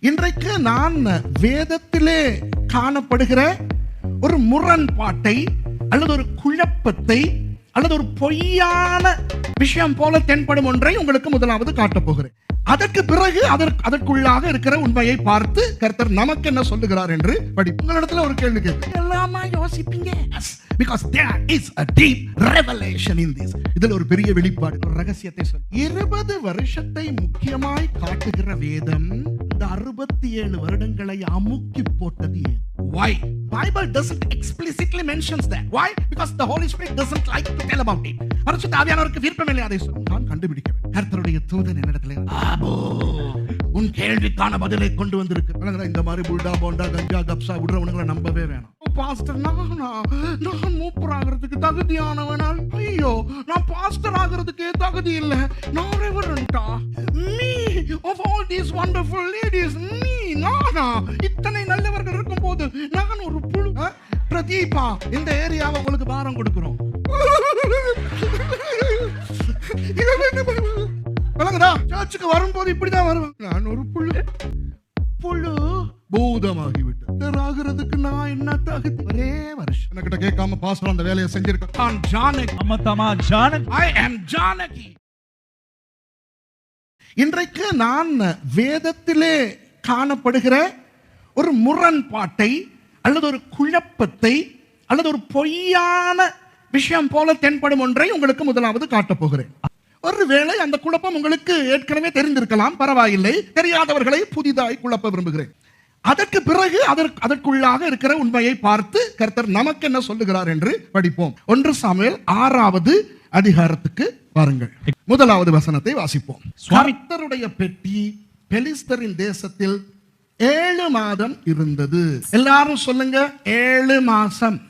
இன்றைக்கு நான் வேதத்திலே காணப்படுகிற ஒரு முரண்பாட்டை அல்லது ஒரு குழப்பத்தை அல்லது ஒரு பொய்யான விஷயம் போல தென்படும் ஒன்றை உங்களுக்கு முதலாவது காட்டப் போகிறேன். அதற்கு பிறகு அதற்கு அதற்குள்ளாக இருக்கிற உண்மையை பார்த்து கர்த்தர் நமக்கு என்ன சொல்லுகிறார் என்று படி உங்களிடத்துல ஒரு கேள்வி கேட்கு எல்லாமா யோசிப்பீங்க? Because there is a deep revelation in this. இதுல ஒரு பெரிய வெளிப்பாடு ஒரு ரகசியத்தை சொல் இருபது வருஷத்தை முக்கியமாய் காட்டுகிற வேதம் இந்த அறுபத்தி ஏழு வருடங்களை அமுக்கி போட்டது ஏன்? Why? bible doesn't explicitly mentions that. Why? Because the holy spirit doesn't like to tell about it. பரிசுத்த ஆவியானவருக்கு விருப்பமில்லை அதை சொல்ல நான் கண்டுபிடிக்கிறேன் கர்த்தருடைய தூதன் என்னிடத்துல ஆபோ! உன் கேள்விக்கான பதிலை கொண்டு வந்திருக்கு? இந்த மாதிரி புல்டா போண்டா கஞ்சா கப்சா விடுறவனுங்களை நம்பவே வேணாம். பாஸ்டர் நானா? நான் மூப்பர் ஆகிறதுக்கு தகுதியானவனால்? ஐயோ நான் பாஸ்டர் ஆகிறதுக்கே தகுதி இல்லை. நான் ரெவரண்டா me of all these wonderful ladies me நானா? இத்தனை நல்லவர்கள் இருக்கும்போது நான் ஒரு புழு பிரதீபா இந்த ஏரியாவை உங்களுக்கு பாரம் கொடுக்குறோம். விளங்குதா சர்ச்சுக்கு வரும்போது இப்படிதான் வருவேன். நான் ஒரு புழு. புழு. பூதமாகி டாக்டர் ஆகுறதுக்கு நான் என்ன தகுதி? ஒரே வருஷம் என்கிட்ட கேட்காம பாஸ்டர் அந்த வேலையை செஞ்சிருக்கேன் ஜானகி. அம்மத்தமா ஜானகி. I am Janaki. இன்றைக்கு நான் வேதத்திலே காணப்படுகிற ஒரு முரண்பாட்டை அல்லது ஒரு குழப்பத்தை அல்லது ஒரு பொய்யான விஷயம் போல தென்படும் ஒன்றை உங்களுக்கு முதலாவது காட்டப் போகிறேன். ஒருவேளை அந்த குழப்பம் உங்களுக்கு ஏற்கனவே தெரிந்திருக்கலாம் பரவாயில்லை. தெரியாதவர்களை புதிதாய் குழப்ப விரும்புகிறேன். அதற்கு பிறகு அதற்கு அதற்குள்ளாக இருக்கிற உண்மையை பார்த்து கர்த்தர் நமக்கு என்ன சொல்லுகிறார் என்று படிப்போம். ஒன்று சாமுவேல் ஆறாவது அதிகாரத்துக்கு வாருங்கள். முதலாவது வசனத்தை வாசிப்போம். கர்த்தருடைய பெட்டி பெலிஸ்தரின் தேசத்தில் ஏழு மாதம் இருந்தது. எல்லாரும் சொல்லுங்க ஏழு மாசம்.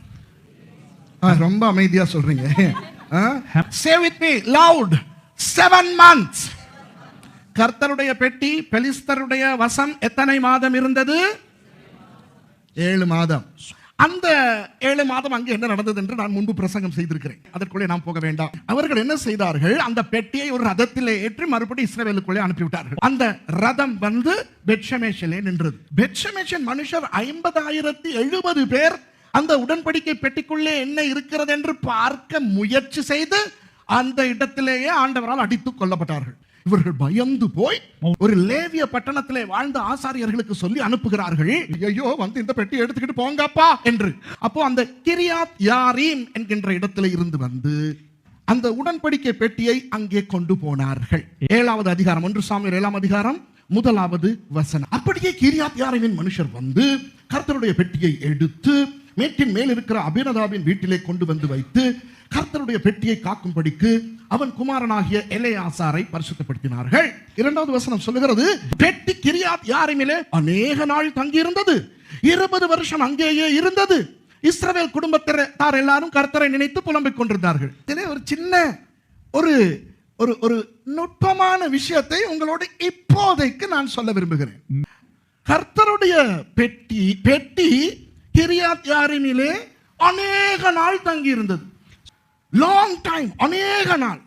ரொம்ப அமைதியா சொல்றீங்க. Say with me loud seven months கர்த்தருடைய பெட்டி பெலிஸ்தருடைய வசம் எத்தனை மாதம் இருந்தது? ஏழு மாதம். அந்த ஏழு மாதம் அங்கே என்ன நடந்தது என்று நான் முன்பு பிரசங்கம் செய்திருக்கிறேன். அதற்குள்ளே நாம் போக வேண்டாம். அவர்கள் என்ன செய்தார்கள்? அந்த பெட்டியை ஒரு ரதத்திலே ஏற்றி மறுபடியும் இஸ்ரேலுக்குள்ளே அனுப்பிவிட்டார்கள். அந்த ரதம் வந்து பெட்ஷமேஷிலே நின்றது. பெட்ஷமேஷன் மனுஷர் ஐம்பதாயிரத்தி எழுபது பேர் அந்த உடன்படிக்கை பெட்டிக்குள்ளே என்ன இருக்கிறது என்று பார்க்க முயற்சி செய்து அந்த இடத்திலேயே ஆண்டவரால் அடித்துக் கொல்லப்பட்டார்கள். இவர்கள் பயந்து போய் ஒரு லேவிய பட்டணத்திலே வாழ்ந்த ஆசாரியர்களுக்கு சொல்லி அனுப்புகிறார்கள். ஐயோ வந்து இந்த பெட்டி எடுத்துக்கிட்டு போங்கப்பா என்று. அப்போ அந்த கிரியாத் யாரீம் என்கின்ற இடத்துல இருந்து வந்து அந்த உடன்படிக்கை பெட்டியை அங்கே கொண்டு போனார்கள். ஏழாவது அதிகாரம் ஒன்று சாமியர் ஏழாம் அதிகாரம் முதலாவது வசனம். அப்படியே கிரியாத் யாரீமின் மனுஷர் வந்து கர்த்தருடைய பெட்டியை எடுத்து மேட்டின் மேல் இருக்கிற அபினதாவின் வீட்டிலே கொண்டு வந்து வைத்து கர்த்தருடைய பெட்டியை காக்கும்படிக்கு அவன் குமாரனாகிய எலையாசாரை பரிசுத்தப்படுத்தினார்கள். இரண்டாவது வசனம் சொல்லுகிறது பெட்டி கிரியாத் யாரிமிலே அநேக நாள் தங்கியிருந்தது. இருபது வருஷம் அங்கேயே இருந்தது. இஸ்ரவேல் குடும்பத்தார் எல்லாரும் கர்த்தரை நினைத்து புலம்பிக் கொண்டிருந்தார்கள். இதிலே ஒரு சின்ன ஒரு ஒரு ஒரு நுட்பமான விஷயத்தை உங்களோடு இப்போதைக்கு நான் சொல்ல விரும்புகிறேன். கர்த்தருடைய பெட்டி பெட்டி கிரியாத் யாரினிலே அநேக நாள் தங்கி இருந்தது லாங் டைம் அநேக நாள்.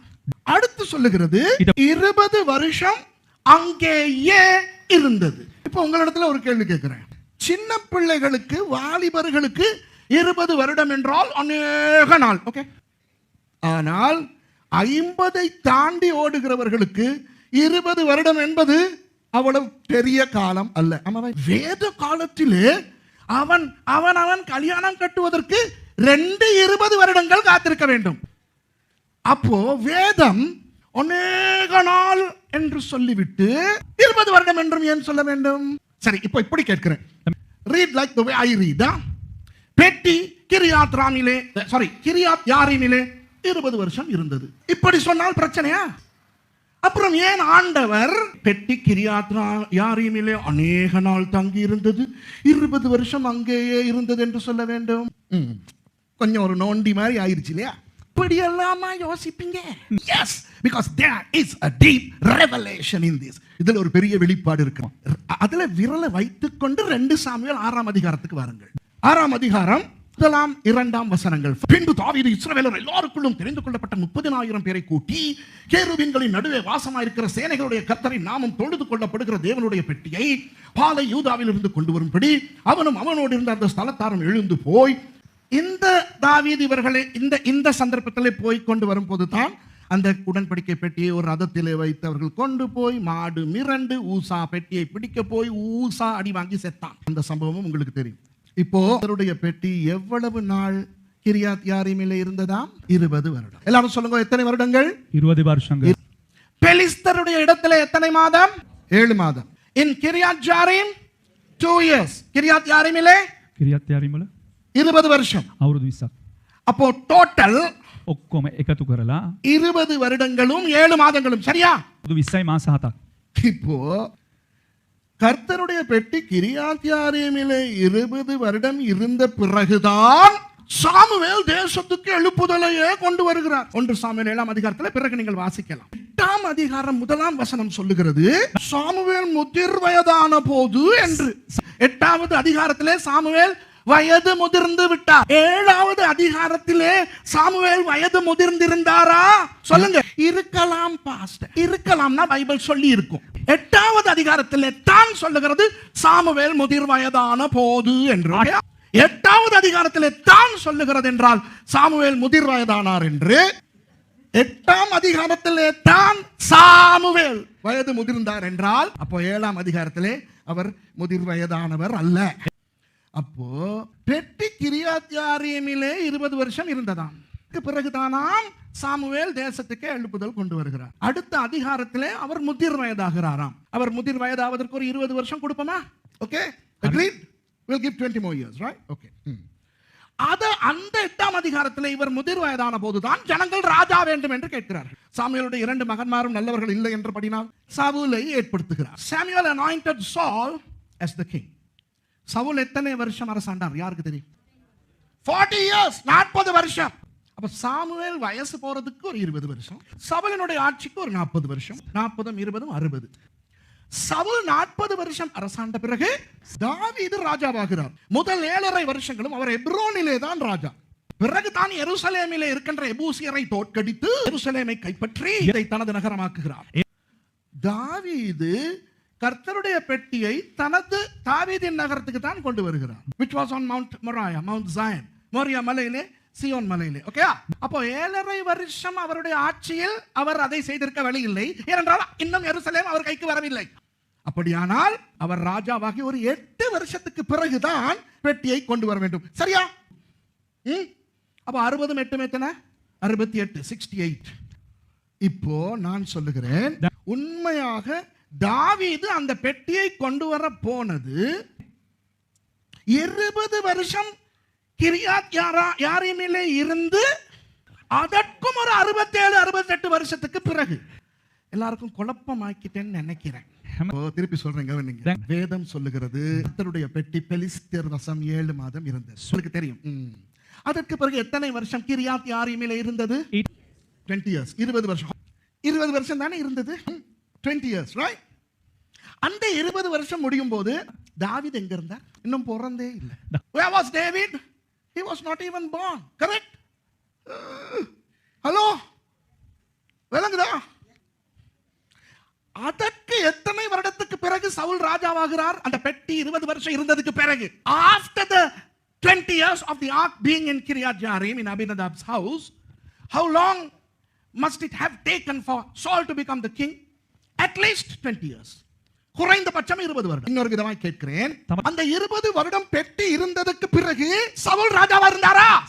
அடுத்து சொல்லுகிறது இருபது வருஷம் அங்கேயே இருந்தது. இப்போ உங்களிடத்துல ஒரு கேள்வி கேட்கிறேன். சின்ன பிள்ளைகளுக்கு வாலிபர்களுக்கு இருபது வருடம் என்றால் அநேக நாள் ஓகே ஆனால் ஐம்பதை தாண்டி ஓடுகிறவர்களுக்கு இருபது வருடம் என்பது அவ்வளவு பெரிய காலம் அல்ல? வேத காலத்திலே அவன் அவன் அவன் கல்யாணம் கட்டுவதற்கு ரெண்டு இருபது வருடங்கள் காத்திருக்க வேண்டும். அப்போ வேதம் அநேக நாள் என்று சொல்லிவிட்டு இருபது வருடம் என்றும் ஏன் சொல்ல வேண்டும்? சரி இப்போ இப்படி கேட்கிறேன். Read like the way I read பெட்டி கிரியாத் ராமிலே சாரி கிரியாத் யாரினிலே இருபது வருஷம் இருந்தது. இப்படி சொன்னால் பிரச்சனையா? அப்புறம் ஏன் ஆண்டவர் பெட்டி கிரியாத்ரா யாரினிலே அநேக நாள் தங்கி இருந்தது? இருபது வருஷம் அங்கேயே இருந்தது என்று சொல்ல வேண்டும். ம், கொஞ்சம் ஒரு நோண்டி மாதிரி ஆயிருச்சு இல்லையா? இப்படி எல்லாமா யோசிப்பீங்க? Yes because there is a deep revelation in this இதுல ஒரு பெரிய வெளிப்பாடு இருக்கும் அதுல விரலை வைத்துக்கொண்டு ரெண்டு சாமியால் ஆறாம் அதிகாரத்துக்கு வாருங்கள். ஆறாம் அதிகாரம் முதலாம் இரண்டாம் வசனங்கள். பின்பு தாவீது இஸ்ரவேலர் எல்லாருக்குள்ளும் தெரிந்து கொள்ளப்பட்ட முப்பதினாயிரம் பேரை கூட்டி கேருவின்களின் நடுவே வாசமாயிருக்கிற சேனைகளுடைய கத்தரை நாமும் தொழுது கொள்ளப்படுகிற தேவனுடைய பெட்டியை பாலை யூதாவில் இருந்து கொண்டு வரும்படி அவனும் அவனோடு இருந்த அந்த ஸ்தலத்தாரும் எழுந்து போய் இந்த தாவீது இவர்களை இந்த இந்த சந்தர்ப்பத்தில் போய் கொண்டு வரும்போது தான் அந்த உடன்படிக்கை பெட்டியை ஒரு ரதத்திலே வைத்து அவர்கள் கொண்டு போய் மாடு மிரண்டு ஊசா பெட்டியை பிடிக்க போய் ஊசா அடி வாங்கி செத்தான். அந்த சம்பவமும் உங்களுக்கு தெரியும். இப்போ அவருடைய பெட்டி எவ்வளவு நாள் கிரியாத் யாரிமில இருந்ததாம்? இருபது வருடம். எல்லாரும் சொல்லுங்க எத்தனை வருடங்கள்? இருபது வருஷங்கள். பெலிஸ்தருடைய இடத்துல எத்தனை மாதம்? ஏழு மாதம். In Kiryat Yarim two years Kiryat யாரிமிலே Kiryat யாரிமிலே இருபது வருஷம் අවුරුදු විස්සක් அப்போ டோட்டல் ඔක්කොම එකතු කරලා இருபது வருடங்களும் ஏழு மாதங்களும் சரியா ුදු විස්සයි මාස හතක් இப்போ கர்த்தருடைய பெட்டி கிரியாத்தியாரியமிலே இருபது வருடம் இருந்த பிறகுதான் சாமுவேல் தேசத்துக்கு எழுப்புதலையே கொண்டு வருகிறார் ஒன்று சாமுவேல் ஏழாம் அதிகாரத்தில் பிறகு நீங்கள் வாசிக்கலாம் எட்டாம் அதிகாரம் முதலாம் வசனம் சொல்லுகிறது சாமுவேல் முதிர் வயதான போது என்று எட்டாவது அதிகாரத்திலே சாமுவேல் வயது முதிர்ந்து விட்டார். ஏழாவது அதிகாரத்திலே சாமுவேல் வயது முதிர்ந்திருந்தாரா? சொல்லுங்க. இருக்கலாம் பாஸ்ட் இருக்கலாம்னா பைபிள் சொல்லி இருக்கும் எட்டாவது அதிகாரத்திலே தான் சொல்லுகிறது சாமுவேல் முதிர் வயதான போது என்று. எட்டாவது அதிகாரத்திலே தான் சொல்லுகிறது என்றால் சாமுவேல் முதிர் வயதானார் என்று. எட்டாம் அதிகாரத்திலே தான் சாமுவேல் வயது முதிர்ந்தார் என்றால் அப்போ ஏழாம் அதிகாரத்திலே அவர் முதிர் வயதானவர் அல்ல. அப்போ பெட்டி கிரியாத்தியாரியமிலே இருபது வருஷம் இருந்ததாம். பிறகுதானாம் சாமுவேல் தேசத்துக்கு எழுப்புதல் கொண்டு வருகிறார். அடுத்த அதிகாரத்திலே அவர் முதிர் வயதாகிறாராம். அவர் முதிர் வயதாவதற்கு ஒரு இருபது வருஷம் கொடுப்போமா? Okay agreed will give 20 more years right okay ம். அத அந்த எட்டாம் அதிகாரத்தில் இவர் முதிர் வயதான போதுதான் ஜனங்கள் ராஜா வேண்டும் என்று கேட்கிறார்கள். சாமியலுடைய இரண்டு மகன்மாரும் நல்லவர்கள் இல்லை என்றபடினால் சவுலை ஏற்படுத்துகிறார். சாமியல் அனாயிண்டட் சால் as the king. சவுல் எத்தனை வருஷம் அரசாண்டார்? யாருக்கு தெரியும்? 40 இயர்ஸ் நாற்பது வருஷம். அப்ப சாமுவேல் வயசு போறதுக்கு ஒரு இருபது வருஷம். சவுலினுடைய ஆட்சிக்கு ஒரு நாற்பது வருஷம். நாற்பதும் இருபதும் அறுபது. சவுல் நாற்பது வருஷம் அரசாண்ட பிறகு தாவீது ராஜாவாகிறார். முதல் ஏழரை வருஷங்களும் அவர் எப்ரோனிலே தான் ராஜா. பிறகு தான் எருசலேமிலே இருக்கின்ற எபூசியரை தோற்கடித்து எருசலேமை கைப்பற்றி இதை தனது நகரமாக்குகிறார். தாவீது கர்த்தருடைய பெட்டியை தனது தாவீதின் நகரத்துக்கு தான் கொண்டு வருகிறார் which was on mount Moriah mount Zion Moriah மலையிலே சியோன் மலையிலே ஓகே அப்போ ஏழரை வருஷம் அவருடைய ஆட்சியில் அவர் அதை செய்திருக்க வழியில்லை ஏனென்றால் இன்னும் எருசலேம் அவர் கைக்கு வரவில்லை. அப்படியானால் அவர் ராஜாவாகி ஒரு எட்டு வருஷத்துக்கு பிறகுதான் பெட்டியை கொண்டு வர வேண்டும். சரியா? அப்போ அப்ப அறுபதும் எட்டும் எத்தனை? அறுபத்தி எட்டு சிக்ஸ்டி எயிட் இப்போ நான் சொல்லுகிறேன் உண்மையாக தாவீது அந்த பெட்டியை கொண்டு வர போனது இருபது வருஷம் கிரியாத் யாரா யாரிமிலே இருந்து அதற்கும் ஒரு அறுபத்தேழு அறுபத்தெட்டு வருஷத்துக்கு பிறகு. எல்லாருக்கும் குழப்பமாக்கிட்டேன்னு நினைக்கிறேன். திருப்பி சொல்றேன் கவனிங்க. வேதம் சொல்லுகிறது கர்த்தருடைய பெட்டி பெலிஸ்தர் வசம் ஏழு மாதம் இருந்தது. உங்களுக்கு தெரியும். அதற்கு பிறகு எத்தனை வருஷம் கிரியாத் யாரிமிலே இருந்தது? டுவெண்ட்டி இயர்ஸ் இருபது வருஷம். இருபது வருஷம் தானே இருந்தது? டுவெண்ட்டி இயர்ஸ் ரைட் அந்த இருபது வருஷம் முடியும் போது தாவீது எங்க இருந்தார் இன்னும் பிறந்தே இல்லை where was david he was not even born correct hello விளங்குதா அதற்கு எத்தனை வருடத்துக்கு பிறகு சவுல் ராஜாவாகிறார் அந்த பெட்டி இருபது வருஷம் இருந்ததுக்கு பிறகு after the 20 years of the ark being in Kiryat Jearim in Abinadab's house how long must it have taken for Saul to become the king least 20 years. குறைந்தபட்சம் இருபது வருடம். இன்னொரு விதமாய் கேட்கிறேன். அந்த இருபது வருடம் பெட்டி இருந்ததுக்கு பிறகு சவுல் ராஜாவா இருந்தாரா?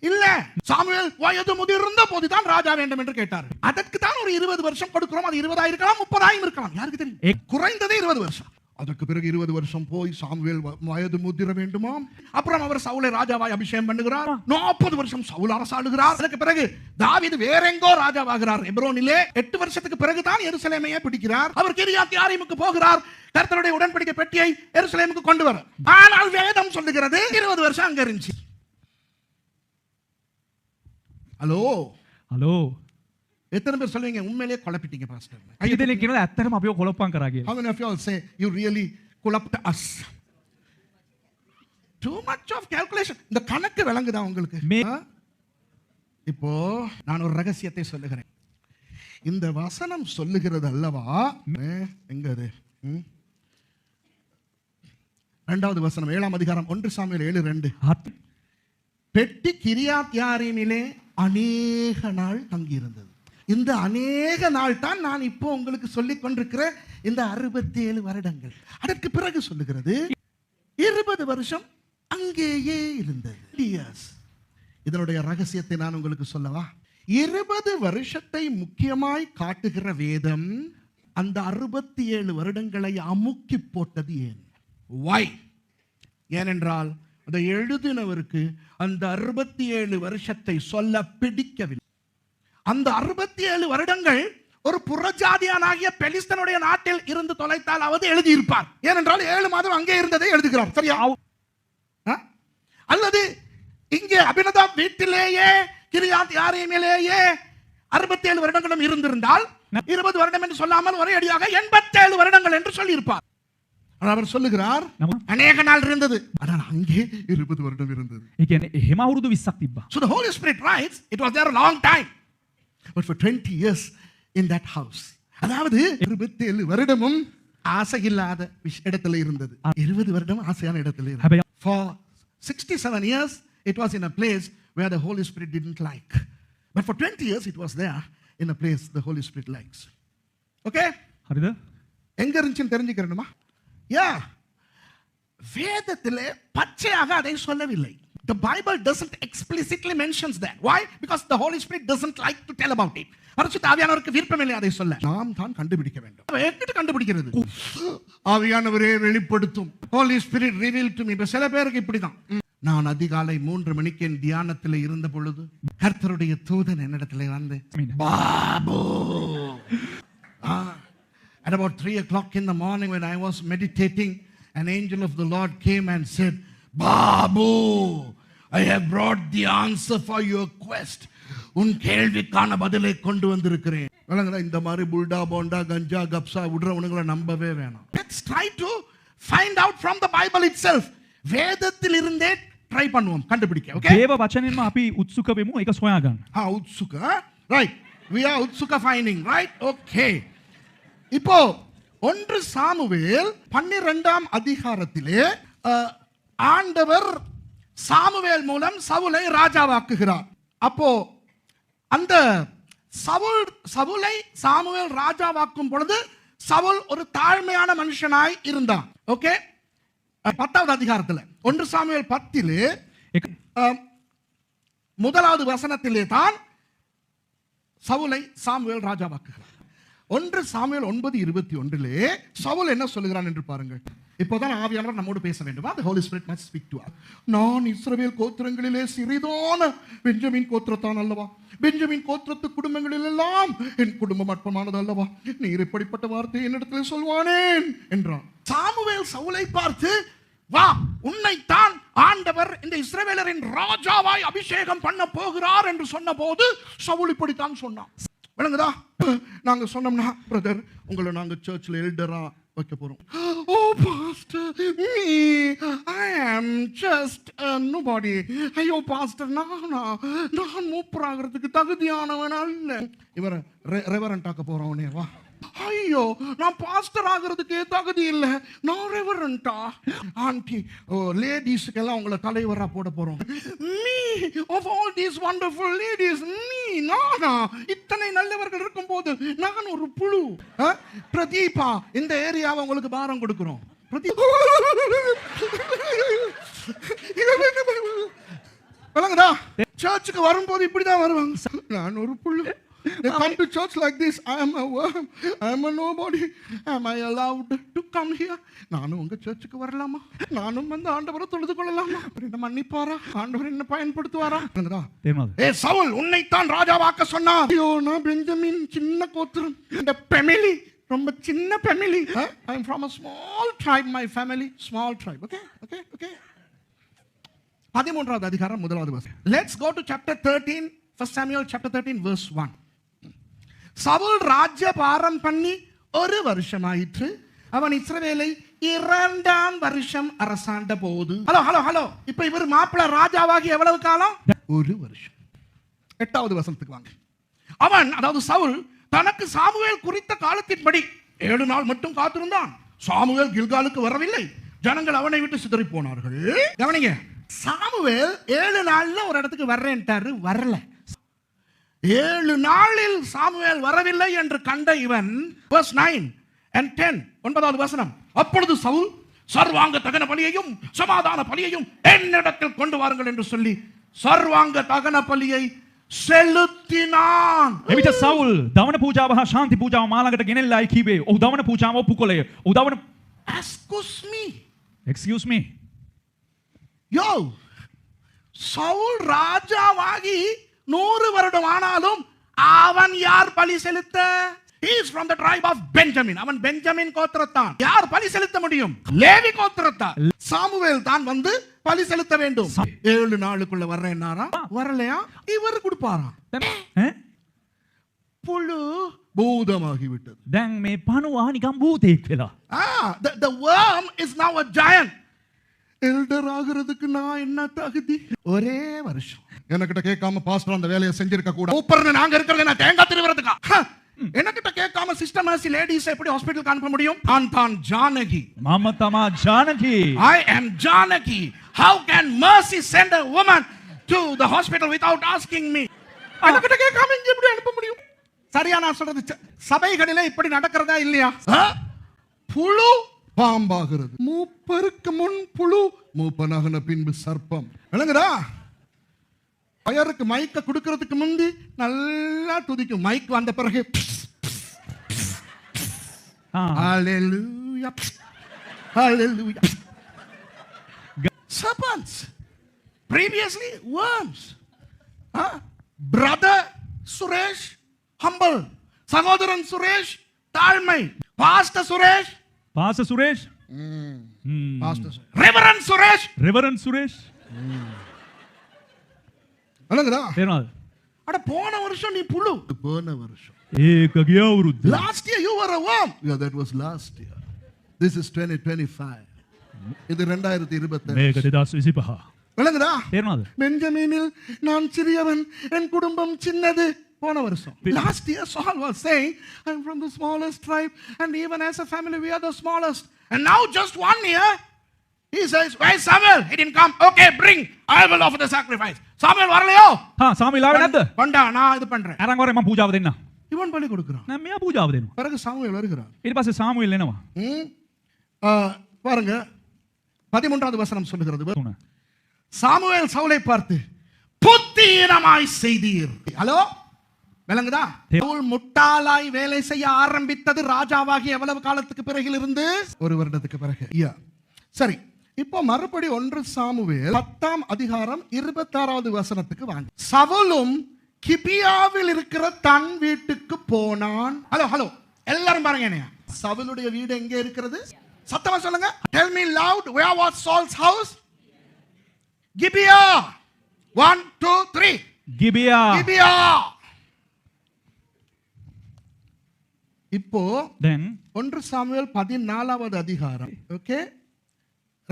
இல்ல. சாமுவேல் வயது முதிர்ந்த போதுதான் ராஜா வேண்டும் என்று கேட்டார். அதற்கு தான் ஒரு இருபது வருஷம் கொடுக்கிறோம். அது இருபதாயிரம் இருக்கலாம் முப்பதாயிரம் இருக்கலாம். யாருக்கு தெரியும்? குறைந்ததே இருபது வருஷம். அதற்கு பிறகு இருபது வருஷம் போய் சாமுவேல் வயது முதிர வேண்டுமாம். அப்புறம் அவர் சவுலை ராஜாவாய் அபிஷேகம் பண்ணுகிறார். நாற்பது வருஷம் சவுல் அரசாளுகிறார். அதற்கு பிறகு தாவீது வேற எங்கோ ராஜாவாகிறார். எப்ரோனிலே எட்டு வருஷத்துக்கு பிறகுதான் எருசலேமையே பிடிக்கிறார். அவர் கிரியாத் யாரிமுக்கு போகிறார். கர்த்தருடைய உடன்படிக்கை பெட்டியை எருசலேமுக்கு கொண்டு வர. ஆனால் வேதம் சொல்லுகிறது இருபது வருஷம் அங்க இருந்துச்சு. ஹலோ? ஹலோ? எத்தனை பேர் சொல்லுவீங்க உண்மையிலேயே குழப்பிட்டீங்க பாஸ்டர் අයිදන කියනල ඇත්තරම අපිෝ කොළොපන් කරගේ How many of you all say you really collapsed us? Too much of calculation இந்த கணக்கு விளங்குதா உங்களுக்கு மே- ஆ? இப்போ நான் ஒரு ரகசியத்தை சொல்லுகிறேன் இந்த வசனம் சொல்லுகிறது அல்லவா ஏ, எங்க அது ம்? ரெண்டாவது வசனம் ஏழாம் அதிகாரம் ஒன்று சாமியில் ஏழு ரெண்டு හත් பெட்டி கிரியாத் யாரீமிலே அநேக நாள் தங்கியிருந்தது இந்த அநேக நாள் தான் நான் இப்போ உங்களுக்கு சொல்லிக் கொண்டிருக்கிற இந்த அறுபத்தி ஏழு வருடங்கள். அதற்கு பிறகு சொல்லுகிறது இருபது வருஷம் அங்கேயே இருந்தது. இதனுடைய ரகசியத்தை நான் உங்களுக்கு சொல்லவா? இருபது வருஷத்தை முக்கியமாய் காட்டுகிற வேதம் அந்த அறுபத்தி ஏழு வருடங்களை அமுக்கி போட்டது ஏன்? வை ஏனென்றால் அதை எழுதினவருக்கு அந்த அறுபத்தி ஏழு வருஷத்தை சொல்ல பிடிக்கவில்லை. அந்த அறுபத்தி ஏழு வருடங்கள் ஒரு புறஜாதியானாகிய பெலிஸ்தனுடைய நாட்டில் இருந்து தொலைத்தாலாவது எழுதியிருப்பார். ஏனென்றால் ஏழு மாதம் அங்கே இருந்ததை எழுதுகிறார். சரியா? அல்லது இங்கே அபிநதா வீட்டிலேயே கிரியாத் யாரையுமிலேயே அறுபத்தி ஏழு வருடங்களும் இருந்திருந்தால் இருபது வருடம் என்று சொல்லாமல் ஒரே அடியாக எண்பத்தேழு வருடங்கள் என்று சொல்லியிருப்பார். அவர் சொல்லுகிறார் அநேக நாள் இருந்தது. ஆனால் அங்கே இருபது வருடம் இருந்தது. ஹிமா உருது விசாக்திப்பா so the holy spirit rides it was there long time but for twenty years in that house அதாவது இருபத்தி ஏழு வருடமும் ஆசை இல்லாத இடத்துல இருந்தது. இருபது வருடம் ஆசையான இடத்துல இருந்தது. For sixty seven years it was in a place where the holy spirit didn't like but for twenty years it was there in a place the holy spirit likes okay Haritha எங்க இருந்துச்சுன்னு தெரிஞ்சுக்கிறணுமா? யா வேதத்திலே பச்சையாக அதை சொல்லவில்லை. The Bible doesn't explicitly mentions that. Why? Because the Holy Spirit doesn't like to tell about it. பரிசுத்த ஆவியானவருக்கு விருப்பமில்லை அதை சொல்ல நாம் தான் கண்டுபிடிக்க வேண்டும் எங்கிட்டு கண்டுபிடிக்கிறது ஆவியானவரே வெளிப்படுத்தும் Holy Spirit reveal to me இப்ப சில பேருக்கு இப்படிதான் நான் அதிகாலை மூன்று மணிக்கு என் தியானத்தில் இருந்த பொழுது கர்த்தருடைய தூதன் என்னிடத்தில் வந்து. Babu Ah, at about three o'clock in the morning, when I was meditating, an angel of the Lord came and said, Babu I have brought the answer for your quest உன் கேள்விக்கான பதிலை கொண்டு வந்திருக்கிறேன். விளங்குதா இந்த மாதிரி புல்டா போண்டா கஞ்சா கப்சா விடுறவனுங்களை நம்பவே வேணாம். Let's try to find out from the Bible itself வேதத்தில் இருந்தே ட்ரை பண்ணுவோம் கண்டுபிடிக்க ஓகே దేవ వచనమ అపి ఉత్సుకవేమో ఇక సోయాగన్ ఆ ఉత్సుక రైట్ వి ఆర్ ఉత్సుక ఫైండింగ్ రైట్ ఓకే இப்போ ஒன்று சாமுவேல் பன்னிரெண்டாம் அதிகாரத்திலே ஆண்டவர் சாமுவேல் மூலம் சவுலை ராஜாவாக்குகிறார். அப்போ அந்த சவுல் சவுலை சாமுவேல் ராஜாவாக்கும் பொழுது சவுல் ஒரு தாழ்மையான மனுஷனாய் இருந்தான். ஓகே? பத்தாவது அதிகாரத்துல ஒன்று சாமுவேல் பத்திலே முதலாவது வசனத்திலே தான் சவுலை சாமுவேல் ராஜாவாக்குகிறார். ஒன்று சாமுவேல் ஒன்பது இருபத்தி ஒன்றிலே சவுல் என்ன சொல்லுகிறான் என்று பாருங்கள். இப்போதான் ஆவியானவர் நம்மோடு பேச வேண்டுமா. அந்த holy spirit must speak நான் இஸ்ரவேல் கோத்திரங்களிலே சிறிதான பெஞ்சமின் கோத்திரத்தான் அல்லவா? பெஞ்சமின் கோத்திரத்து குடும்பங்களில் எல்லாம் என் குடும்பம் அற்பமானது அல்லவா? நீர் இப்படிப்பட்ட வார்த்தை என்னிடத்தில் சொல்வானேன் என்றான். சாமுவேல் சவுலை பார்த்து வா உன்னைத்தான் ஆண்டவர் இந்த இஸ்ரவேலரின் ராஜாவாய் அபிஷேகம் பண்ண போகிறார் என்று சொன்னபோது சவுல் இப்படித்தான் சொன்னான். விளங்குதா? நாங்க சொன்னோம்னா பிரதர் உங்களை நாங்க சர்ச்சில் எல்டரா வைக்க போறோம். ஓ பாஸ்டர் மீ ஐ ஆம் ஜஸ்ட் நோபாடி ஐயோ பாஸ்டர் நானா நான் மூப்பராகிறதுக்கு தகுதியானவன் அல்ல. இவரை ரெவரண்ட் ஆக்க போறோம் உடனே வா. ஐயோ நான் பாஸ்டர் ஆகிறதுக்கே தகுதி இல்லை. நான் ரெவரண்டா ஆண்டி ஓ லேடிஸ்க்கெல்லாம் உங்களை தலைவரா போட போறோம். Me of all these wonderful ladies me நானா? இத்தனை நல்லவர்கள் இருக்கும் போது நான் ஒரு புழு. பிரதீபா இந்த ஏரியாவை உங்களுக்கு பாரம் கொடுக்கிறோம். விளங்குதா? சர்ச்சுக்கு வரும்போது இப்படிதான் வருவாங்க. நான் ஒரு புழு. They Mama, come to church like this. I am a worm. I am a nobody. Am I allowed to come here? நானும் உங்க சர்ச்சுக்கு வரலாமா நானும் வந்து ஆண்டவரை தொழுது கொள்ளலாமா என்ன மன்னிப்பாரா ஆண்டவர் என்ன பயன்படுத்துவாரா ஏ சவுல் உன்னைத்தான் ராஜாவாக்க சொன்னார் ஐயோ நான் பெஞ்சமின் சின்ன கோத்திரம் இந்த ஃபேமிலி ரொம்ப சின்ன family I am from a small tribe my family small tribe okay okay okay பதிமூன்றாவது அதிகாரம் முதலாவது வசனம் let's go to chapter thirteen first Samuel chapter thirteen verse one Saul ராஜ்யபாரம் பண்ணி ஒரு வருஷமாயிற்று. அவன் இஸ்ரவேலை இரண்டாம் வருஷம் அரசாண்ட போது. Hello hello hello. இப்ப இவர் மாப்பிள்ள ராஜாவாகி எவ்வளவு காலம்? ஒரு வருஷம். எட்டாவது வசனத்துக்கு வாங்க. அவன் அதாவது சவுல் தனக்கு சாமுவேல் குறித்த காலத்தின்படி ஏழு நாள் மட்டும் காத்திருந்தான். சாமுவேல் கில்காலுக்கு வரவில்லை. ஜனங்கள் அவனை விட்டு சிதறி போனார்கள். கவனிங்க. சாமுவேல் ஏழு நாள்ல ஒரு இடத்துக்கு வர்றேன்ட்டாரு. வரல. ஏழு நாளில் சாமுவேல் வரவில்லை என்று கண்ட இவன் verse 9 and 10 ஒன்பதாவது வசனம் அப்பொழுது சவுல் சர்வாங்க தகன பலியையும் சமாதான பலியையும் என்னிடத்தில் கொண்டு வாருங்கள் என்று சொல்லி சர்வாங்க தகன பலியை செலுத்தினான் එවිට සවුල් දවන පූජාව හා ශාන්ති පූජාව මාළඟට ගෙනෙල්ලායි කිවේ ඔහු දවන පූජාව ඔප්පු කොළේ ඔහු දවන excuse me එක්ස්කියස් මේ யோ சவுல் ராஜாவாகி நூறு வருடம் ஆனாலும் அவன் யார் பலி செலுத்த He is from the tribe of Benjamin. அவன் பெஞ்சமின் கோத்திரத்தான் யார் பலி செலுத்த முடியும் லேவி கோத்திரத்தான் சாமுவேல் தான் வந்து பலி செலுத்த வேண்டும் ஏழு நாளுக்குள்ள வர்றேன்னாரா வரலையா இவர் கொடுப்பாராம் புழு பூதமாகி விட்டது දැන් මේ පනුවා නිකම් භූතයෙක් වෙලා Ah, the, the worm is now a giant. Elder ஆகிறதுக்கு நான் என்ன தகுதி ஒரே வருஷம் என்கிட்ட கேட்காம பாஸ்டர் அந்த வேலையை செஞ்சிருக்க கூட. சூப்பர்னு நாங்க இருக்கிறது நான் தேங்காய் திருவுறதுக்கா? என்கிட்ட கேட்காம சிஸ்டமாசி லேடிஸ் எப்படி ஹாஸ்பிடலுக்கு அனுப்ப முடியும்? நான் தான் Janaki. மாமத்தமா Janaki. I am Janaki. How can Mercy send a woman to the hospital without asking me என்கிட்ட கேட்காம இங்க எப்படி அனுப்ப முடியும்? சரியா நான் சொல்றது சபைகளில இப்படி நடக்கிறதா இல்லையா? புழு பாம்பாகிறது. மூப்பருக்கு முன் புழு. மூப்பனாகன பின்பு சர்ப்பம். விளங்குதா? பயருக்கு மைக்கை கொடுக்கறதுக்கு முந்தி நல்லா துதிக்கும். மைக் வந்த பிறகு சபன்ஸ் previously worms. Brother Suresh humble சகோதரன் சுரேஷ் தாழ்மை pastor Suresh pastor Suresh pastor Suresh reverend Suresh reverend Suresh விளங்குதா தெரியாது அட போன வருஷம் நீ புழு போன வருஷம் ஏககியா உருத் last year you were a worm yeah that was last year this is 2025 இது 2025 மேகதிதாஸ் இசிபஹா விளங்குதா தெரியாது பெஞ்சமினில் நான் சிறியவன் என் குடும்பம் சின்னது போன வருஷம் last year Saul was saying I am from the smallest tribe and even as a family we are the smallest and now just 1 year he says why Samuel he didn't come okay bring I will offer the sacrifice Samuel வரலையோ හා සාමිලාව නැද්ද கொண்டா நான் இது பண்றேன் ඇරංවර ම පූජාව දෙන්න இவன் பலி கொடுக்கிறான் නැ මෙයා පූජාව දෙනවා பிறகு சாமுவேல் வருகிறான் ඊට පස්සේ සාමුවෙල් එනවා ம்? ஆ, பாருங்க பதிமூன்றாவது வசனம் சொல்லுகிறது තුන சாமுவேல் சவுலை பார்த்து புத்தீனமாய் செய்தீர் ஹலோ விளங்குதா சவுல் முட்டாளாய் வேலை செய்ய ஆரம்பித்தது ராஜாவாகி எவ்வளவு காலத்துக்கு பிறகு இருந்து ஒரு வருடத்துக்கு பிறகு யா சரி இப்போ மறுபடி ஒன்று சாமுவேல் பத்தாம் அதிகாரம் இருபத்தாறாவது வசனத்துக்கு வாங்க. சவுலும் கிபியாவில் இருக்கிற தன் வீட்டுக்கு போனான். ஹலோ ஹலோ எல்லாரும் பாருங்க என்னையா. சவுலுடைய வீடு எங்கே இருக்கிறது? சத்தமா சொல்லுங்க. Tell me loud where was Saul's house Gibeah. One two three Gibeah. Gibeah. இப்போ ஒன்று சாமுவேல் பதினாலாவது அதிகாரம். ஓகே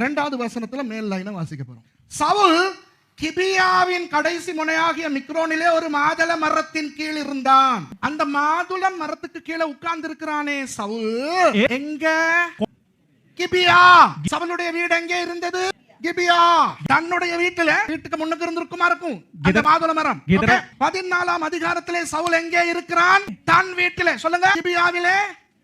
ரெண்டாவது வசனத்துல மேல் லைனை வாசிக்க போறோம். சவுல் கிபியாவின் கடைசி முனையாகிய மிக்ரோனிலே ஒரு மாதுள மரத்தின் கீழ் இருந்தான். அந்த மாதுள மரத்துக்கு கீழே உட்கார்ந்து இருக்கிறானே சவுல் எங்க? கிபியா. சவுலுடைய வீடு எங்கே இருந்தது? கிபியா. தன்னுடைய வீட்டுல வீட்டுக்கு முன்னுக்கு இருந்திருக்குமா இருக்கும்? கித- மாதுள மரம். பதினாலாம் அதிகாரத்திலே சவுல் எங்கே இருக்கிறான்? தன் வீட்டிலே. சொல்லுங்க. கிபியாவிலே.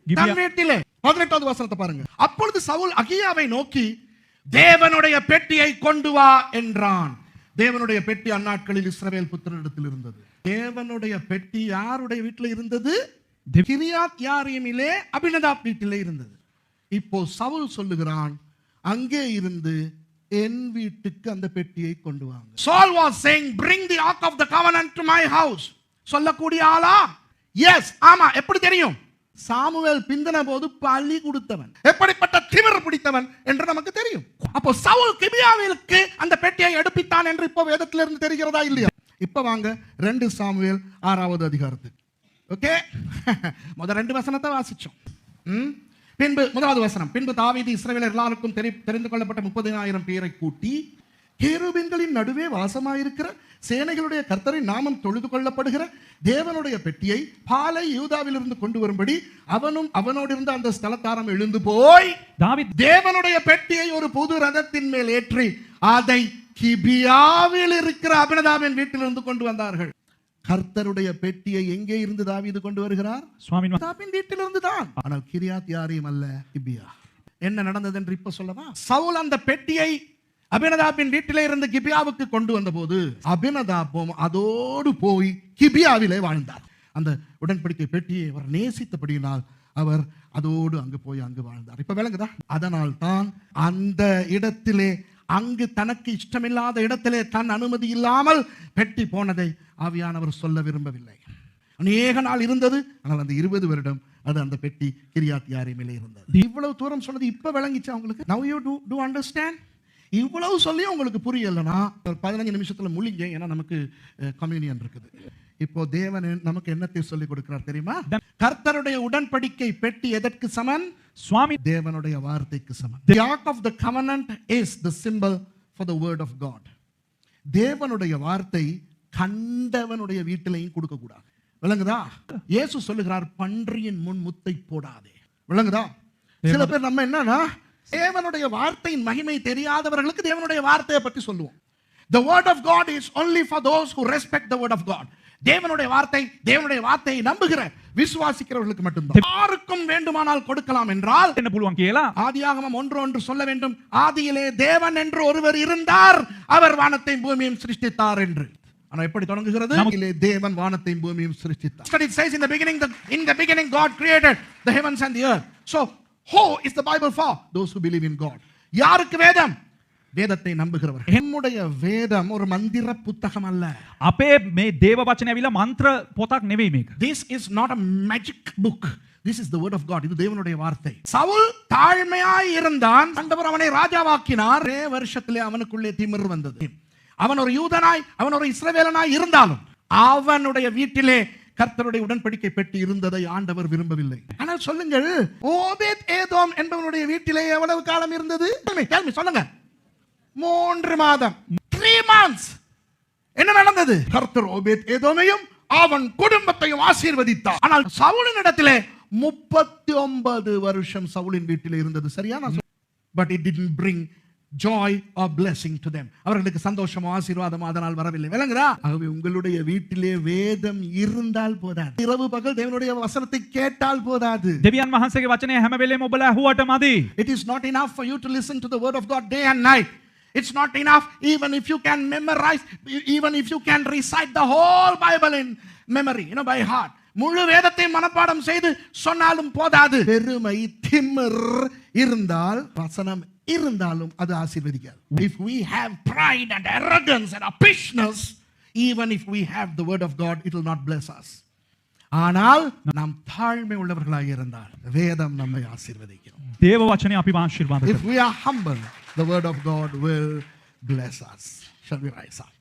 கிபியா. தன் வீட்டிலே. பதினெட்டாவது வசனத்தை பாருங்க. அப்பொழுது சவுல் அகியாவை நோக்கி தேவனுடைய பெட்டியை கொண்டு வா என்றான். தேவனுடைய பெட்டி அந்நாட்களில் இஸ்ரவேல் புத்திரனிடத்தில் இருந்தது. தேவனுடைய பெட்டி யாருடைய வீட்டில் இருந்தது? கிரியாத் யாரீமிலே அபினதாப் வீட்டிலே இருந்தது. இப்போ சவுல் சொல்லுகிறான் அங்கே இருந்து என் வீட்டுக்கு அந்த பெட்டியை கொண்டு வாங்க. Saul was saying bring the ark of the covenant to my house. சொல்லக்கூடிய ஆளா? எஸ் ஆமா எப்படி தெரியும்? சாமுவேல் பிந்தின போது பலி கொடுத்தவன். எப்படிப்பட்ட திமிர் பிடித்தவன் என்று நமக்கு தெரியும். அப்போ சவுல் கிபியாவிற்கு அந்த பெட்டியை எடுப்பித்தான் என்று இப்போ வேதத்திலிருந்து தெரிகிறதா இல்லையா? இப்ப வாங்க ரெண்டு சாமுவேல் ஆறாவது அதிகாரத்துக்கு. ஓகே? முத ரெண்டு வசனத்தை வாசிச்சோம்? பின்பு முதலாவது வசனம். பின்பு தாவீது இஸ்ரவேலர் எல்லாருக்கும் தெரி தெரிந்து கொள்ளப்பட்ட முப்பதினாயிரம் பேரை கூட்டி கேருபீன்களின் நடுவே வாசமாயிருக்கிற சேனைகளுடைய கர்த்தரை நாமம் தொழுது கொள்ளப்படுகிற தேவனுடைய பெட்டியை பாலை யூதாவிலிருந்து கொண்டு வரும்படி அவனும் அவனோடு இருந்த அந்த ஸ்தலத்தாரம் எழுந்து போய் தேவனுடைய பெட்டியை ஒரு புது ரதத்தின் மேல் ஏற்றி அதை கிபியாவில் இருக்கிற அபினதாவின் வீட்டிலிருந்து கொண்டு வந்தார்கள். கர்த்தருடைய பெட்டியை எங்கே இருந்து தாவீது கொண்டு வருகிறார்? சுவாமி வீட்டிலிருந்து தான். ஆனால் கிரியாத் யாரையும் அல்ல கிபியா. என்ன நடந்தது என்று இப்ப சொல்லவா? சவுல் அந்த பெட்டியை அபினதாபின் வீட்டிலே இருந்து கிபியாவுக்கு கொண்டு வந்த போது அபினதாபும் அதோடு போய் கிபியாவிலே வாழ்ந்தார். அந்த உடன்படிக்கை பெட்டியை அவர் நேசித்தபடியினால் அவர் அதோடு அங்கு போய் அங்கு வாழ்ந்தார். இப்ப விளங்குதா? அதனால் தான் அந்த இடத்திலே அங்கு தனக்கு இஷ்டமில்லாத இடத்திலே தன் அனுமதி இல்லாமல் பெட்டி போனதை ஆவியானவர் சொல்ல விரும்பவில்லை. அநேக நாள் இருந்தது ஆனால் அந்த இருபது வருடம் அது அந்த பெட்டி கிரியாத் யாரிமிலே இருந்தது. இவ்வளவு தூரம் சொன்னது இப்ப விளங்கிச்சு அவங்களுக்கு now you too do understand இவ்வளவு சொல்லியும் உங்களுக்கு புரியலைன்னா ஒரு பதினஞ்சு நிமிஷத்தில் முழிங்க ஏன்னா நமக்கு கம்யூனியன் இருக்குது. இப்போ தேவன் நமக்கு என்னத்தை சொல்லி கொடுக்கிறார் தெரியுமா? கர்த்தருடைய உடன்படிக்கை பெட்டி எதற்கு சமன்? சுவாமி தேவனுடைய வார்த்தைக்கு சமன். The ark of the covenant is the symbol for the word of God தேவனுடைய வார்த்தை கண்டவனுடைய வீட்டிலையும் கொடுக்கக்கூடாது. விளங்குதா? இயேசு சொல்லுகிறார் பன்றியின் முன் முத்தை போடாதே. விளங்குதா? சில பேர் நம்ம என்னன்னா தேவனுடைய வார்த்தையின் மகிமை தெரியாதவர்களுக்கு தேவனுடைய வார்த்தையை பற்றி சொல்லுவோம். The word of God is only for those who respect the word of God தேவனுடைய வார்த்தை தேவனுடைய வார்த்தையை நம்புகிற விசுவாசிக்கிறவர்களுக்கு மட்டும்தான். யாருக்கும் வேண்டுமானால் கொடுக்கலாம் என்றால் என்ன போடுவாங்க கேளா? ஆதியாகமம் ஒன்று ஒன்று சொல்ல வேண்டும். ஆதியிலே தேவன் என்று ஒருவர் இருந்தார் அவர் வானத்தையும் பூமியும் சிருஷ்டித்தார் என்று. ஆனா எப்படி தொடங்குகிறது? இதிலே தேவன் வானத்தையும் பூமியும் சிருஷ்டித்தார். It says in the beginning in the beginning God created the heavens and the earth so earth. So who is the Bible for? Those who believe in God. யாருக்கு வேதம் வேதத்தை நம்புகிறவர் என்னுடைய வேதம் ஒரு மந்திர புத்தகம் அல்ல අපේ මේ දේව වචන ඇවිලා මන්ත්‍ර පොතක් නෙවෙයි මේක This is not a magic book. This is the word of God. இது தேவனுடைய வார்த்தை சவுல் தாழ்மையாய் இருந்தான் ஆண்டவர் அவனை ராஜாவாக்கினார் ஒரே வருஷத்திலே அவனுக்குள்ளே திமிர் வந்தது அவன் ஒரு யூதனாய் அவன் ஒரு இஸ்ரவேலனாய் இருந்தாலும் அவனுடைய வீட்டிலே கர்த்தருடைய உடன்படிக்கை பெட்டி இருந்ததை ஆண்டவர் விரும்பவில்லை. ஆனால் சொல்லுங்கள் ஓபேத் ஏதோம் என்பவனுடைய வீட்டிலே எவ்வளவு காலம் இருந்தது? சொல்லுங்க. மூன்று மாதம். த்ரீ மந்த்ஸ் என்ன நடந்தது? கர்த்தர் ஓபேத் ஏதோமையும் அவன் குடும்பத்தையும் ஆசீர்வதித்தார். ஆனால் சவுலின் இடத்திலே முப்பத்தி ஒன்பது வருஷம் சவுலின் வீட்டிலே இருந்தது. சரியா but it did bring Joy or blessing to them அவர்களுக்கு சந்தோஷமோ ஆசீர்வாதமோ அதனால் வரவில்லை விளங்குதா ஆகவே உங்களுடைய வீட்டிலே வேதம் இருந்தால் போதாது இரவு பகல் தேவனுடைய வசனத்தை கேட்டால் போதாது දෙවියන් වහන්සේගේ වචනය හැම වෙලේම ඔබලා ඇහුවට මදි It is not enough for you to listen to the word of God day and night. It's not enough even if you can memorize, even if you can recite the whole Bible in memory, you know, by heart. முழு வேதத்தை மனப்பாடம் செய்து சொன்னாலும் போதாது பெருமை திமிர் இருந்தால் வசனம் இருந்தாலும் அது ஆசீர்வதிக்காது if we have pride and arrogance and uppishness even if we have the word of god it will not bless us ஆனால் நாம் தாழ்மை உள்ளவர்களாக இருந்தால் வேதம் நம்மை ஆசீர்வதிக்கும் தேவவச்சனை அபிமா ஆசீர்வாதம் if we are humble the word of god will bless us shall we rise up